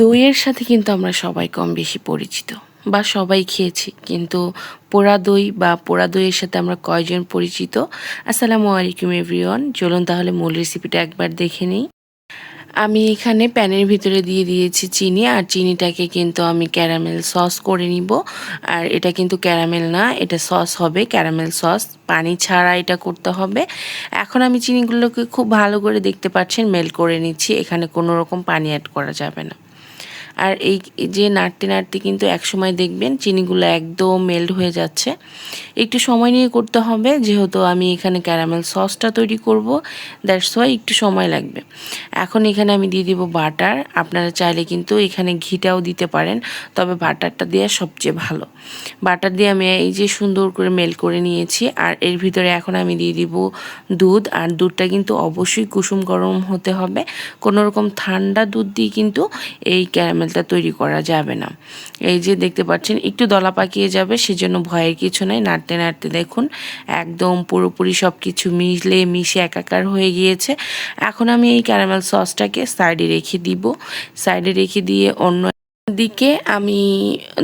দইয়ের সাথে কিন্তু আমরা সবাই কম বেশি পরিচিত। বা সবাই খেয়েছি, কিন্তু পোড়া দই বা পোড়া দইয়ের সাথে আমরা কয়জন পরিচিত? আসসালামু আলাইকুম এভরিওয়ান, চলুন তাহলে মূল রেসিপিটা একবার দেখে নিই। আমি এখানে প্যানের ভিতরে দিয়ে দিয়েছি চিনি, আর চিনিটাকে কিন্তু আমি ক্যারামেল সস করে নিব। আর এটা কিন্তু ক্যারামেল না, এটা সস হবে, ক্যারামেল সস। পানি ছাড়া এটা করতে হবে। এখন আমি চিনিগুলোকে খুব ভালো করে দেখতে পাচ্ছেন মেল করে নিচ্ছি, এখানে কোনো রকম পানি অ্যাড করা যাবে না। আর এই যে নাড়তে নাড়তে কিন্তু একসময় দেখবেন চিনিগুলো একদম মেল্ট হয়ে যাচ্ছে। একটু সময় নিয়ে করতে হবে, যেহেতু আমি এখানে ক্যারামেল সসটা তৈরি করব দ্যাটস ওয়াই একটু সময় লাগবে। এখন এখানে আমি দিয়ে দিব বাটার আপনারা চাইলে কিন্তু এখানে ঘিটাও দিতে পারেন, তবে বাটারটা দেওয়া সবচেয়ে ভালো। বাটার দিয়ে আমি এই যে সুন্দর করে মেল করে নিয়েছি, আর এর ভিতরে এখন আমি দিয়ে দিব দুধ, আর দুধটা কিন্তু অবশ্যই কুসুম গরম হতে হবে। কোনো রকম ঠান্ডা দুধ দিয়ে কিন্তু এই ক্যারামেলটা তৈরি করা যাবে না। এই যে দেখতে পাচ্ছেন, একটু দলা পাকিয়ে যাবে, সেজন্য ভয়ের কিছু নেই। নাড়তে নাড়তে দেখুন, একদম পুরোপুরি সব কিছু মিশলে মিশে একাকার হয়ে গিয়েছে। এখন আমি এই ক্যারামেল সসটাকে সাইডে রেখে দিব। সাইডে রেখে দিয়ে অন্য দিকে আমি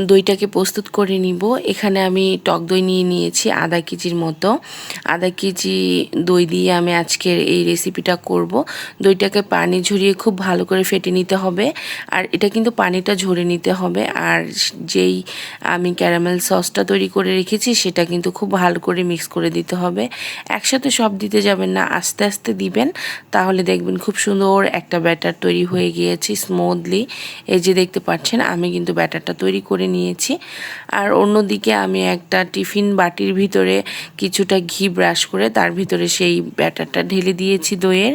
দইটাকে প্রস্তুত করে নিব। এখানে আমি টক দই নিয়ে নিয়েছি, আধা কেজির মতো। আধা কেজি দই দিয়ে আমি আজকের এই রেসিপিটা করব। দইটাকে পানি ঝরিয়ে খুব ভালো করে ফেটে নিতে হবে। আর এটা কিন্তু পানিটা ঝরে নিতে হবে। আর যেই আমি ক্যারামেল সসটা তৈরি করে রেখেছি, সেটা কিন্তু খুব ভালো করে মিক্স করে দিতে হবে। একসাথে সব দিতে যাবেন না, আস্তে আস্তে দিবেন। তাহলে দেখবেন খুব সুন্দর একটা ব্যাটার তৈরি হয়ে গিয়েছে স্মুথলি এই যে দেখতে পাচ্ছেন পাচ্ছেন আমি কিন্তু ব্যাটারটা তৈরি করে নিয়েছি। আর অন্যদিকে আমি একটা টিফিন বাটির ভিতরে কিছুটা ঘি ব্রাশ করে তার ভিতরে সেই ব্যাটারটা ঢেলে দিয়েছি দইয়ের।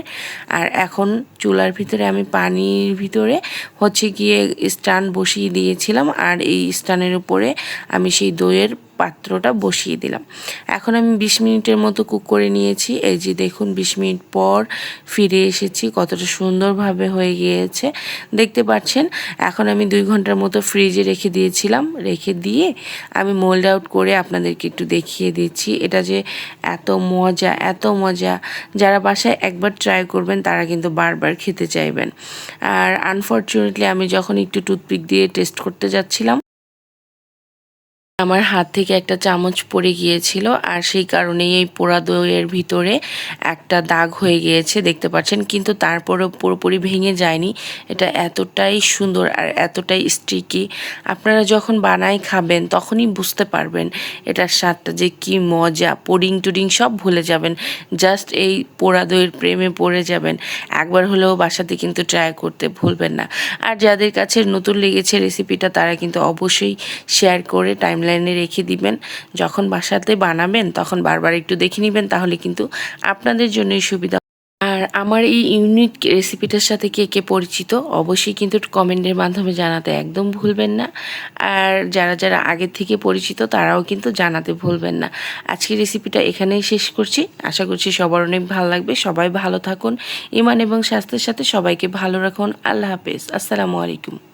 আর এখন চুলার ভিতরে আমি পানির ভিতরে হচ্ছে গিয়ে স্টান বসিয়ে দিয়েছিলাম। আর এই স্টানের উপরে আমি সেই দইয়ের পাত্রটা বসিয়ে দিলাম। এখন আমি বিশ মিনিটের মতো কুক করে নিয়েছি। এই যে দেখুন, বিশ মিনিট পর ফিরে এসেছি। কতটা সুন্দরভাবে হয়ে গিয়েছে। দেখতে পাচ্ছেন, এখন আমি দুই ঘণ্টার মতো ফ্রিজে রেখে দিয়েছিলাম। রেখে দিয়ে আমি মোল্ড আউট করে আপনাদেরকে একটু দেখিয়ে দিচ্ছি। এটা যে এত মজা এত মজা। যারা বাসায় একবার ট্রাই করবেন, তারা কিন্তু বারবার খেতে চাইবেন। আর আনফর্চুনেটলি আমি যখন একটু টুথপিক দিয়ে টেস্ট করতে যাচ্ছিলাম আমার হাত থেকে একটা চামচ পড়ে গিয়েছিল আর সেই কারণেই এই পোড়া দইয়ের ভিতরে একটা দাগ হয়ে গিয়েছে, দেখতে পাচ্ছেন? কিন্তু তারপরেও পুরোপুরি ভেঙে যায়নি। এটা এতটাই সুন্দর আর এতটাই স্টিকি আপনারা যখন বানাই খাবেন, তখনই বুঝতে পারবেন এটার স্বাদটা যে কি মজা। পুডিং টুডিং সব ভুলে যাবেন। জাস্ট এই পোড়া দইয়ের প্রেমে পড়ে যাবেন। একবার হলেও বাসাতে কিন্তু ট্রাই করতে ভুলবেন না। আর যাদের কাছে নতুন লেগেছে রেসিপিটা তারা কিন্তু অবশ্যই শেয়ার করে টাইম লাইনে রেখে দিবেন। যখন বাসাতে বানাবেন, তখন বারবার একটু দেখে নেবেন, তাহলে কিন্তু আপনাদের জন্যই সুবিধা আর আমার এই ইউনিক রেসিপিটার সাথে কে কে পরিচিত, অবশ্যই কিন্তু কমেন্টের মাধ্যমে জানাতে একদম ভুলবেন না। আর যারা যারা আগের থেকে পরিচিত, তারাও কিন্তু জানাতে ভুলবেন না। আজকের রেসিপিটা এখানেই শেষ করছি। আশা করছি সবার অনেক ভালো লাগবে। সবাই ভালো থাকুন। ইমান এবং স্বাস্থ্যের সাথে সবাইকে ভালো রাখুন। আল্লাহ হাফেজ। আসসালামু আলাইকুম।